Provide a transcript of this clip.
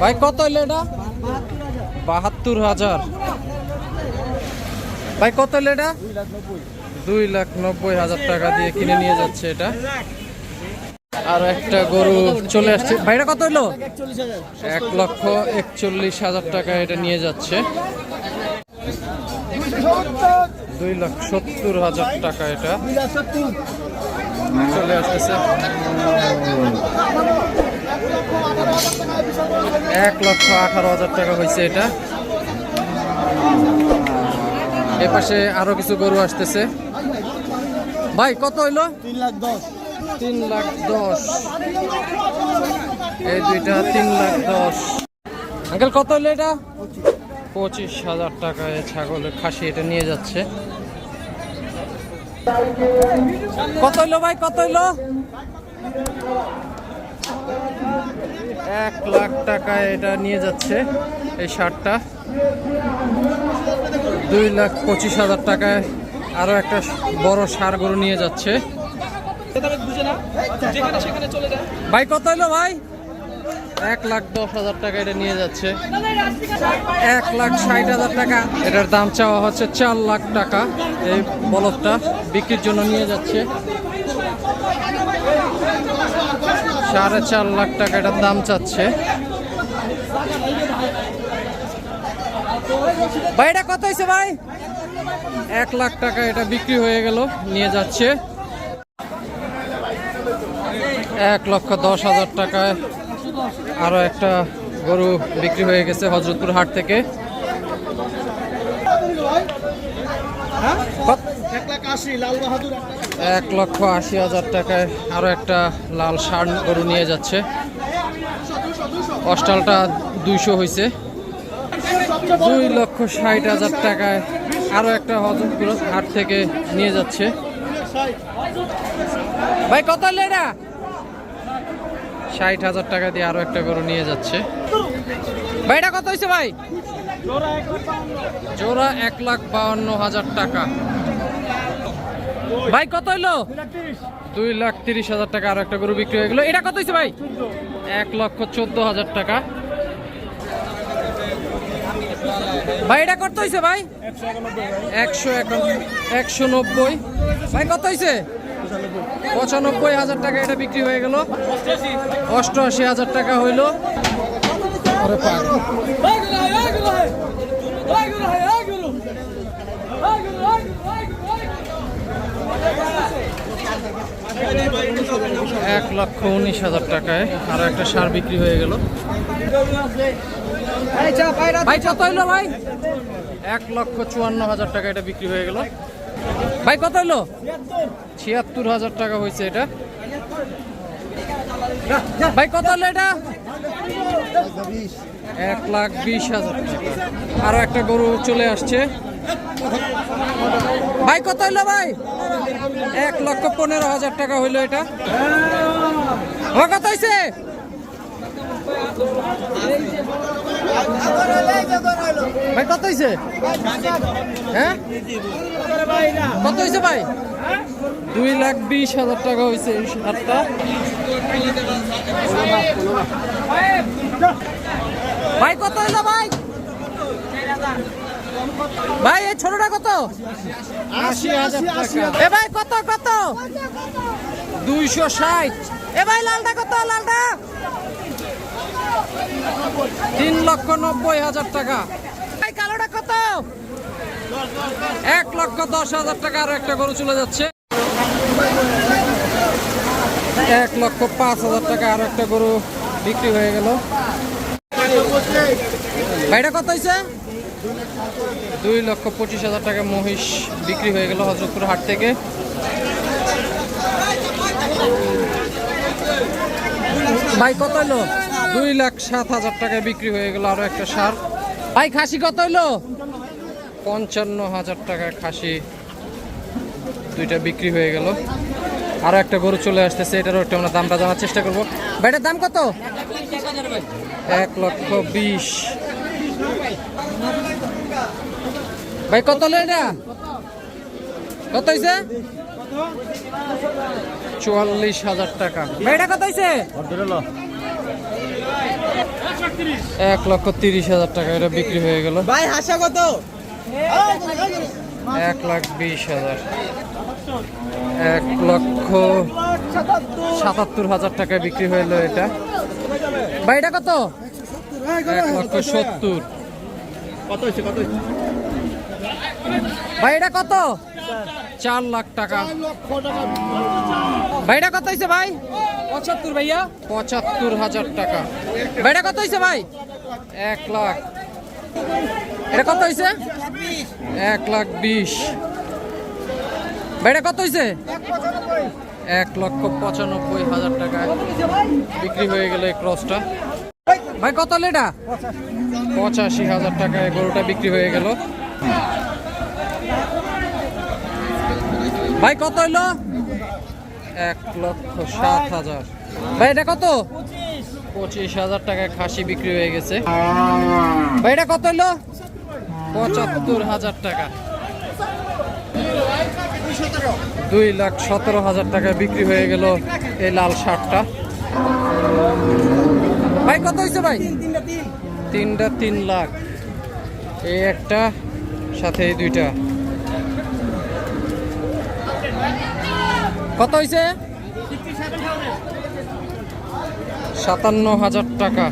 ভাই, কত হইল এটা? বাহাত্তর হাজার। ভাই, কত হইল এটা? দুই লাখ নব্বই হাজার টাকা দিয়ে কিনে নিয়ে যাচ্ছে এটা। আর একটা গরু চলে আসছে। ভাইটা কত হইল? এক লক্ষ একচল্লিশ হাজার টাকা এটা নিয়ে যাচ্ছে। দুই লাখ সত্তর হাজার টাকা এটা। চলে আসতেছে। এক লক্ষ আঠারো হাজার টাকা হয়েছে এটা। এ পাশে আরও কিছু গরু আসতেছে। ভাই কত হইল? তিন লাখ দশ। তিন লাখ দশ। এই দুইটা তিন লাখ দশ। আঙ্কেল কত হইল এটা? পঁচিশ হাজার টাকায় ছাগলের খাসি এটা নিয়ে যাচ্ছে। কত হইল ভাই কত হইল? এক লাখ টাকায় এটা নিয়ে যাচ্ছে এই শার্টটা। দুই লাখ পঁচিশ হাজার টাকায় আরও একটা বড় সার গরু নিয়ে যাচ্ছে। ভাই, কত হইল ভাই? এক লাখ দশ হাজার টাকা এটা নিয়ে যাচ্ছে। এক লাখ ষাট হাজার টাকা। এটার দাম চাওয়া হচ্ছে চার লাখ টাকা। এই বলদটা বিক্রির জন্য নিয়ে যাচ্ছে। সাড়ে চার লাখ টাকা এটার দাম চাচ্ছে। ভাই, এটা কত হয়েছে ভাই? এক লাখ টাকা এটা বিক্রি হয়ে গেল, নিয়ে যাচ্ছে। এক লক্ষ দশ হাজার টাকায় আরও একটা গরু বিক্রি হয়ে গেছে হজরতপুর হাট থেকে। এক লক্ষ আশি হাজার টাকায় আরও একটা লাল ষাঁড় গরু নিয়ে যাচ্ছে। অস্টালটা দুইশো হয়েছে দুই লক্ষ ষাট হাজার টাকায় আরও একটা হজম হজরতপুর হাট থেকে নিয়ে যাচ্ছে। ভাই, কত এটা? ষাট হাজার টাকা দিয়ে আরও একটা গরু নিয়ে যাচ্ছে। ভাই, এটা কত হয়েছে ভাই? জোড়া এক লাখ বাউন্ন হাজার টাকা। ভাই, কত হইল? দুই লাখ তিরিশ হাজার টাকা আর একটা গরু বিক্রি হয়ে গেলো। এটা কত হয়েছে ভাই? এক লক্ষ চোদ্দ হাজার টাকা। ভাই, এটা কত হয়েছে ভাই? একশো একশো নব্বই। ভাই, কত হয়েছে পঁচানব্বই হাজার টাকা এটা বিক্রি হয়ে গেল। অষ্টআশি হাজার টাকা হইল। এক লক্ষ উনিশ হাজার টাকায় আরও একটা সার বিক্রি হয়ে গেল। ভাই কত হইল ভাই? এক লক্ষ চুয়ান্ন হাজার টাকা এটা বিক্রি হয়ে গেল। ভাই কত হইল? ছিয়াত্তর হাজার টাকা হয়েছে এটা। ভাই কত হলো এটা? এক লাখ বিশ হাজার টাকা। আরও একটা গরু চলে আসছে। ভাই কত হইল ভাই? এক লক্ষ পনেরো হাজার টাকা হইল এটা। কত হয়েছে ভাই কত হয়েছে হ্যাঁ? কত হয়েছে ভাই? দুই লাখ বিশ হাজার টাকা হয়েছে এই ভাই কত হইল ভাই? ভাই এই ছোটটা কত? আশি হাজার ভাই কত কত? দুইশো ষাট। এ ভাই লালটা কত? লালটা? তিন লক্ষ নব্বই হাজার টাকা। ভাই কালোটা কত? এক লক্ষ দশ হাজার টাকা আর একটা গরু চলে যাচ্ছে। এক লক্ষ পাঁচ হাজার টাকা আর একটা গরু বিক্রি হয়ে গেল। ভাইটা কত হয়েছে দুই লক্ষ পঁচিশ হাজার টাকা মহিষ বিক্রি হয়ে গেল হজরতপুর হাট থেকে। ভাই কত হইল? দুই লাখ সাত হাজার টাকায় বিক্রি হয়ে গেল আরও একটা সার। ভাই খাসি কত হইল? পঞ্চান্ন হাজার টাকার খাসি দুইটা বিক্রি হয়ে গেল। আরও একটা গরু চলে আসতেছে এটারও একটু আমরা দামটা জানার চেষ্টা করব। ভাইটার দাম কত? এক লক্ষ বিশ। ভাই কত হলো এটা? কত হয়েছে চুয়াল্লিশ হাজার টাকা। ভাই কত হয়েছে এক লক্ষ তিরিশ হাজার টাকা এটা বিক্রি হয়ে গেল। ভাই হাসা কত? এক লাখ বিশ হাজার। এক লক্ষ সাতাত্তর হাজার টাকায় বিক্রি হইল এটা। ভাই এটা কত? এক লক্ষ সত্তর। কত হয়েছে কত হয়েছে? ভাই এটা কত? চার লাখ টাকা। ভাই এটা কত হয়েছে ভাই? পঁচাত্তর ভাইয়া। পঁচাত্তর হাজার টাকা। ভাই এটা কত হয়েছে ভাই? এক লাখ। এটা কত হয়েছে? এক লাখ বিশ। ভাই এটা কত হয়েছে? এক লক্ষ পঁচানব্বই হাজার টাকায় বিক্রি হয়ে গেল ক্রসটা। ভাই কত হলো এটা? পঁচাশি হাজার টাকায় গরুটা বিক্রি হয়ে গেল। ভাই কত হইল এক লক্ষ সাত হাজার। ভাই এটা কত? পঁচিশ হাজার টাকায় খাসি বিক্রি হয়ে গেছে। ভাই এটা কত হইল পঁচাত্তর হাজার টাকা। দুই লাখ সতেরো হাজার টাকায় বিক্রি হয়ে গেল এই লাল শার্টটা ভাই কত হয়েছে ভাই? তিনটা তিন লাখ। এই একটা সাথে এই দুইটা। কত হয়েছে? সাতান্ন হাজার টাকা।